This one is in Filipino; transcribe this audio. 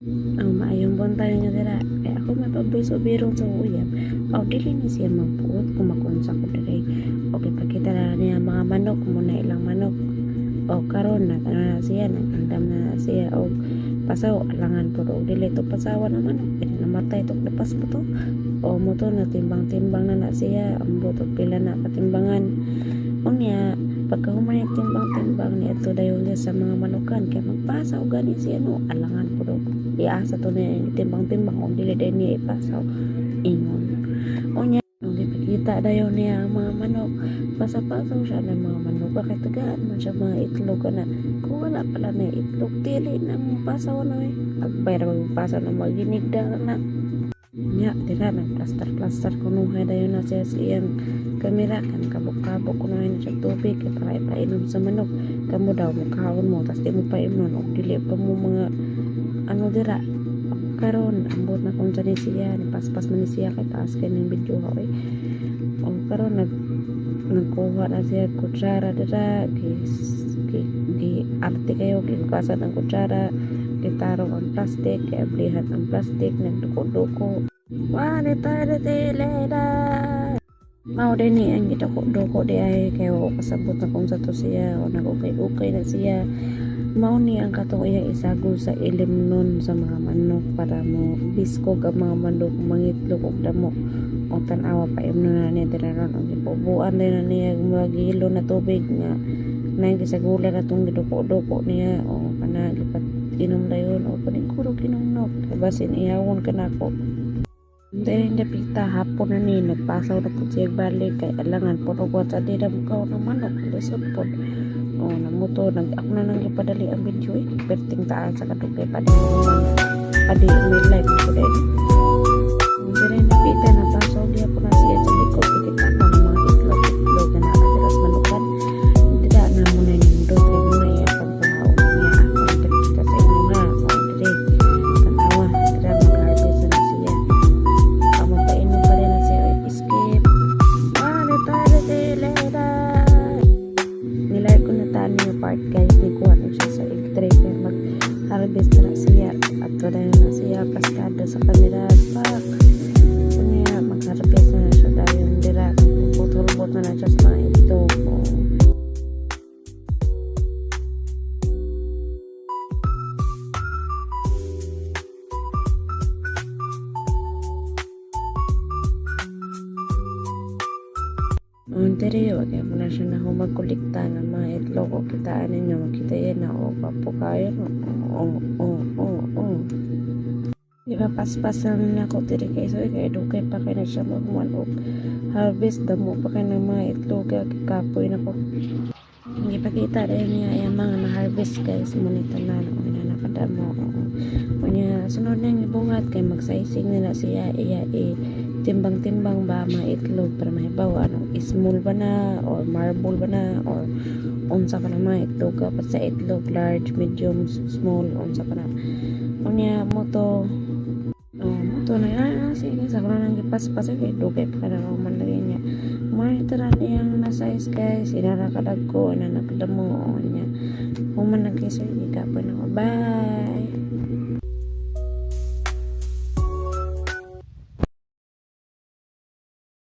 Ang maayong tayo niya dira. Kaya ako may paboy sa sa uyab. O dili ni siya magpuot kumakunsa ko diri. O ipakita na niya mga manok muna ilang manok. O karon na ano na siya nagandam na na siya o pasaw alangan po o dili to pasawa na manok. Dili namatay to lapas po to. O mo to na timbang-timbang na na siya. Ang buto pila na katimbangan. Unya pagka human yung timbang-timbang ni ito dayon sa mga manukan. Kaya magpasaw gani siya no? Alangan po do iasa to yung timbang-timbang. Kung dili din niya ipasaw ingon. Unya nung ipakita dayon niya ang mga manok. Pasapasaw siya ng mga manok. Bakit tagaan man siya mga itlog na kung wala pala na itlog dili na mong pasaw na eh. Agbay na magpasaw na maginigda na. Nya dira nag plaster plaster kunuhay dayon na siya siyang kamera kan kabok-kabok kunuhay na siya tubig kaya para ipainom sa manok kamo daw mukhaon mo tas di mo painom og dili pa mo mga ano dira karon ambot na kung ni siya paspas man siya kay taas kay ning video ha oy o karon nag nagkuha na siya kutsara dira gi gi, gi arte kayo gihugasan ang kutsara gitarong ang plastic kay ablihan ang plastic nagduko-duko tayo tileda Mao din ni ang gidako-duko di ay kay o kasabot na kung sa to siya o nagukay-ukay na siya. Mao ni ang katong iya isagol sa ilim nun sa mga manok para mo biskog ang mga manok mangitlog og damo. O tanawa pa imno na niya dira ron og ipubuan din na niya gilo na tubig nga na gisagula na tong giduko-duko niya o kana gipat inom dayon o paniguro kinumnok kay basin iyawon ka dahil hindi pita hapon na ni nagpasaw na po siya balik kay alangan po nagwat sa dira mo ng manok lisod po. O namuto nag ako na nang ipadali ang video eh perting taan sa kadugay padi padi may live ko din hindi sa kanila pak niya mag harvest na siya dahil dira putol-put na na siya sa mga ito Ang diri, wag mo na siya na humagkulikta ng mga itlog o kitaan ninyo, makita yan na o papo kayo, no? o, o, o, o. Di ba paspas na nila ako diri kay so kay dugay pa kay na siya magmuan og harvest damo pa kay ng mga itlog kay kapoy na ko. Hindi pa kita rin niya yung mga na-harvest guys muna tanan o na nakadamo. O niya sunod na yung ibungat kay magsaising nila siya iya i timbang-timbang ba mga itlog para mahibaw anong small ba na or marble ba na or unsa pa na mga itlog kapat sa itlog large, medium, small unsa pa na niya mo to oh, mo to na ah, ah, sige sa kuna nang gipas-pas kay dugay pa na raw man lagi niya monitor niyang na size guys inara kadag ko na nakadamo o niya human nag-isa ka pa na bye